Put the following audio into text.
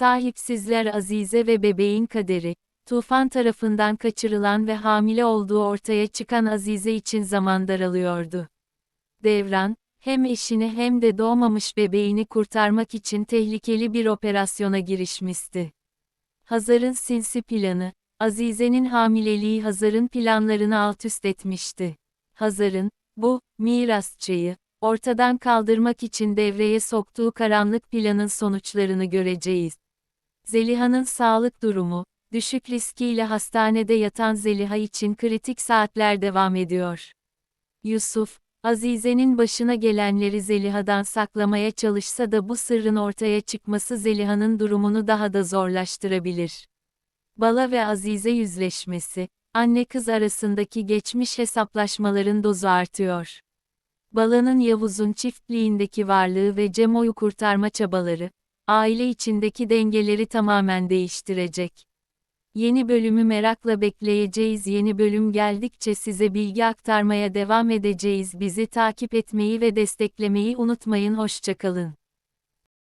Sahipsizler Azize ve bebeğin kaderi, Tufan tarafından kaçırılan ve hamile olduğu ortaya çıkan Azize için zaman daralıyordu. Devran, hem eşini hem de doğmamış bebeğini kurtarmak için tehlikeli bir operasyona girişmişti. Hazar'ın sinsi planı, Azize'nin hamileliği Hazar'ın planlarını alt üst etmişti. Hazar'ın, bu, mirasçıyı, ortadan kaldırmak için devreye soktuğu karanlık planın sonuçlarını göreceğiz. Zeliha'nın sağlık durumu, düşük riskiyle hastanede yatan Zeliha için kritik saatler devam ediyor. Yusuf, Azize'nin başına gelenleri Zeliha'dan saklamaya çalışsa da bu sırrın ortaya çıkması Zeliha'nın durumunu daha da zorlaştırabilir. Bala ve Azize yüzleşmesi, anne kız arasındaki geçmiş hesaplaşmaların dozu artıyor. Bala'nın Yavuz'un çiftliğindeki varlığı ve Cemo'yu kurtarma çabaları, aile içindeki dengeleri tamamen değiştirecek. Yeni bölümü merakla bekleyeceğiz. Yeni bölüm geldikçe size bilgi aktarmaya devam edeceğiz. Bizi takip etmeyi ve desteklemeyi unutmayın. Hoşçakalın.